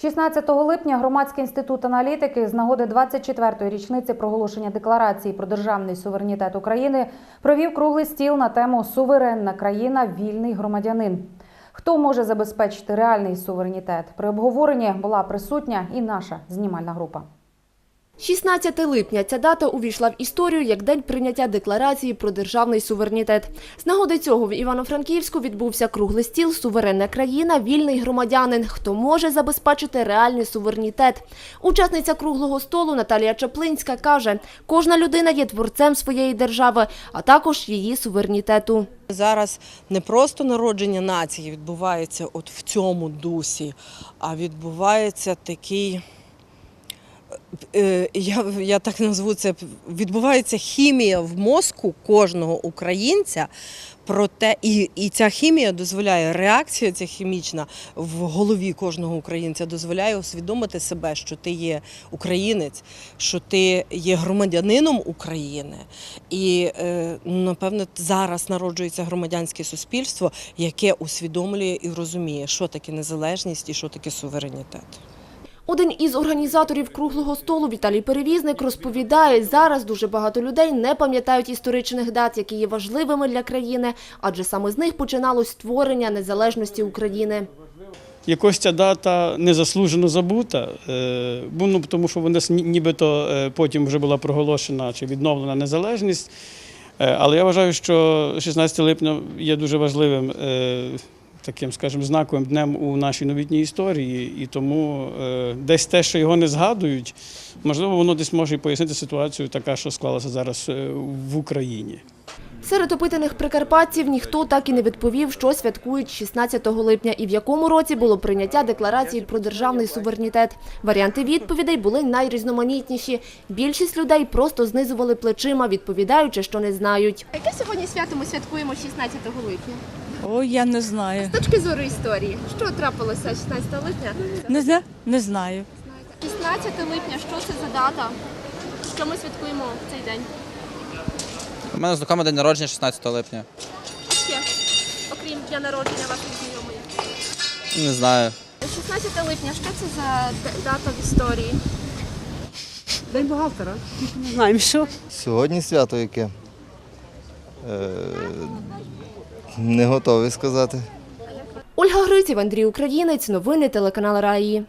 16 липня громадський інститут аналітики з нагоди 24-ї річниці проголошення декларації про державний суверенітет України провів круглий стіл на тему Суверенна країна, вільний громадянин. Хто може забезпечити реальний суверенітет? При обговоренні була присутня і наша знімальна група. 16 липня ця дата увійшла в історію як день прийняття декларації про державний суверенітет. З нагоди цього в Івано-Франківську відбувся круглий стіл «Суверенна країна, вільний громадянин. Хто може забезпечити реальний суверенітет? Учасниця круглого столу Наталія Чаплинська каже, кожна людина є творцем своєї держави, а також її суверенітету. Зараз не просто народження нації відбувається от в цьому дусі, а відбувається такий. Е, Я, я так назву це, відбувається хімія в мозку кожного українця. Про те, і, і ця хімія дозволяє, реакція ця хімічна в голові кожного українця дозволяє усвідомити себе, що ти є українець, що ти є громадянином України. І е, напевно зараз народжується громадянське суспільство, яке усвідомлює і розуміє, що таке незалежність і що таке суверенітет. Один із організаторів круглого столу Віталій Перевізник розповідає, зараз дуже багато людей не пам'ятають історичних дат, які є важливими для країни, адже саме з них починалось створення незалежності України. Якось ця дата незаслужено забута, е, ну, тому що вона ні- нібито е, потім вже була проголошена чи відновлена незалежність. Е, Але я вважаю, що 16 липня є дуже важливим таким, скажімо, знаковим днем у нашій новітній історії, і тому е, десь те, що його не згадують, можливо, воно десь може і пояснити ситуацію, така, що склалася зараз е, в Україні. Серед опитаних прикарпатців ніхто так і не відповів, що святкують 16 липня і в якому році було прийняття декларації про державний суверенітет. Варіанти відповідей були найрізноманітніші. Більшість людей просто знизували плечима, відповідаючи, що не знають. Яке сьогодні свято ми святкуємо 16 липня? Ой, я не знаю. З точки зору історії, що трапилося 16 липня? Не, зна- не знаю. 16 липня, що це за дата? Що ми святкуємо в цей день? У мене знакомий день народження 16 липня. А ще, окрім дня народження ваших знайомих. Не знаю. 16 липня, що це за д- дата в історії? День бухгалтера. Знаємо, що Сьогодні свято яке? Е, не готовий сказати. Ольга Гриців, Андрій Українець, новини телеканал Раї.